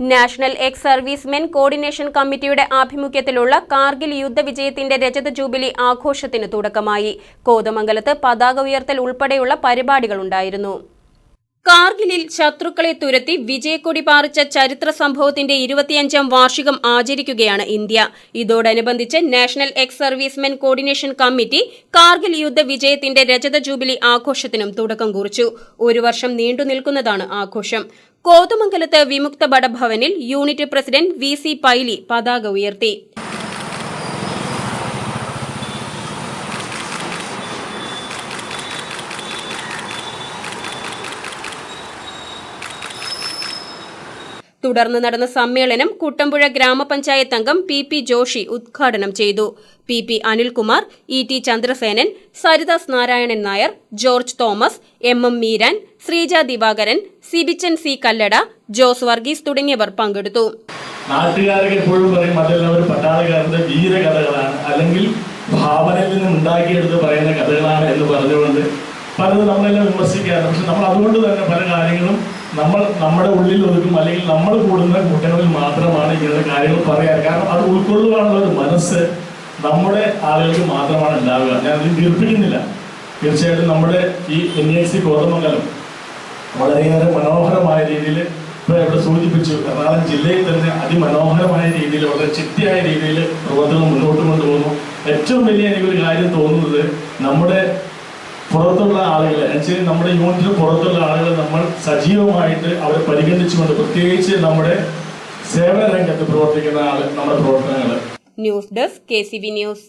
National ex servicemen coordination കമ്മിറ്റിയുടെ ആഭിമുഖ്യത്തിലുള്ള കാർഗിൽ യുദ്ധവിജയത്തിന്റെ രജത jubilee ആഘോഷത്തിന് തുടക്കമായി. കോതമംഗലത്ത് പതാക ഉയർത്തൽ ഉൾപ്പെടെയുള്ള പരിപാടികളുണ്ടായിരുന്നു കാർഗിലിൽ ശത്രുക്കളെ തുരത്തി വിജയക്കൊടി പാറിച്ച ചരിത്ര സംഭവത്തിന്റെ ഇരുപത്തിയഞ്ചാം വാർഷികം ആചരിക്കുകയാണ് ഇന്ത്യ. ഇതോടനുബന്ധിച്ച് national ex servicemen coordination committee Kargil യുദ്ധ വിജയത്തിന്റെ രജത ജൂബിലി ആഘോഷത്തിനും തുടക്കം കുറിച്ചു. ഒരു വർഷം നീണ്ടു നിൽക്കുന്നതാണ് ആഘോഷം. കോതമംഗലത്ത് വിമുക്ത ബടഭവനിൽ unit president V C Paili പതാക ഉയർത്തി. തുടർന്ന് നടന്ന സമ്മേളനം കുട്ടമ്പുഴ ഗ്രാമപഞ്ചായത്ത് അംഗം പി പി ജോഷി ഉദ്ഘാടനം ചെയ്തു. P P Anilkumar E T Chandrasenan Saridas Narayanan Nair George Thomas M M Meeran Sreeja Divakaran Sibichan C Kallada Jose Varghese തുടങ്ങിയവർ പങ്കെടുത്തു. നാട്ടുകാരൊക്കെ എപ്പോഴും പറയും ഒരു പട്ടാളക്കാരന്റെ വീരകഥകളാണ്. അല്ലെങ്കിൽ ഭാവനയിൽ നിന്ന് ഉണ്ടാക്കിയെടുത്ത് പറയുന്ന കഥകളാണ് എന്ന് പറഞ്ഞുകൊണ്ട് പലത് നമ്മളെല്ലാം വിമർശിക്കാറുണ്ട്. പക്ഷെ നമ്മൾ അതുകൊണ്ട് തന്നെ പല കാര്യങ്ങളും നമ്മൾ നമ്മുടെ ഉള്ളിൽ ഒതുക്കും. അല്ലെങ്കിൽ നമ്മൾ കൂടുന്ന കൂട്ടങ്ങളിൽ മാത്രമാണ് ഇങ്ങനത്തെ കാര്യങ്ങൾ പറയാറ്. കാരണം അത് ഉൾക്കൊള്ളുവാനുള്ള ഒരു മനസ്സ് നമ്മുടെ ആളുകൾക്ക് മാത്രമാണ് ഉണ്ടാവുക. ഞാൻ അതിൽ ദീർഘിക്കുന്നില്ല തീർച്ചയായിട്ടും നമ്മുടെ ഈ എൻ എ സി കോതമംഗലം വളരെയേറെ മനോഹരമായ രീതിയിൽ ഇപ്പോൾ ഇവിടെ സൂചിപ്പിച്ചു. എറണാകുളം ജില്ലയിൽ തന്നെ അതിമനോഹരമായ രീതിയിൽ വളരെ ചിട്ടയായ രീതിയിൽ പ്രവർത്തനം മുന്നോട്ട് കൊണ്ടുപോകുന്നു. ഏറ്റവും വലിയ എനിക്കൊരു കാര്യം തോന്നുന്നത് നമ്മുടെ പുറത്തുള്ള ആളുകൾ എന്നുവെച്ചാൽ നമ്മുടെ യൂണിറ്റിന് പുറത്തുള്ള ആളുകൾ നമ്മൾ സജീവമായിട്ട് അവരെ പരിഗണിച്ചുകൊണ്ട് പ്രത്യേകിച്ച് നമ്മുടെ സേവന രംഗത്ത് പ്രവർത്തിക്കുന്ന ആൾ നമ്മുടെ പ്രവർത്തനങ്ങൾ news desk K C B news.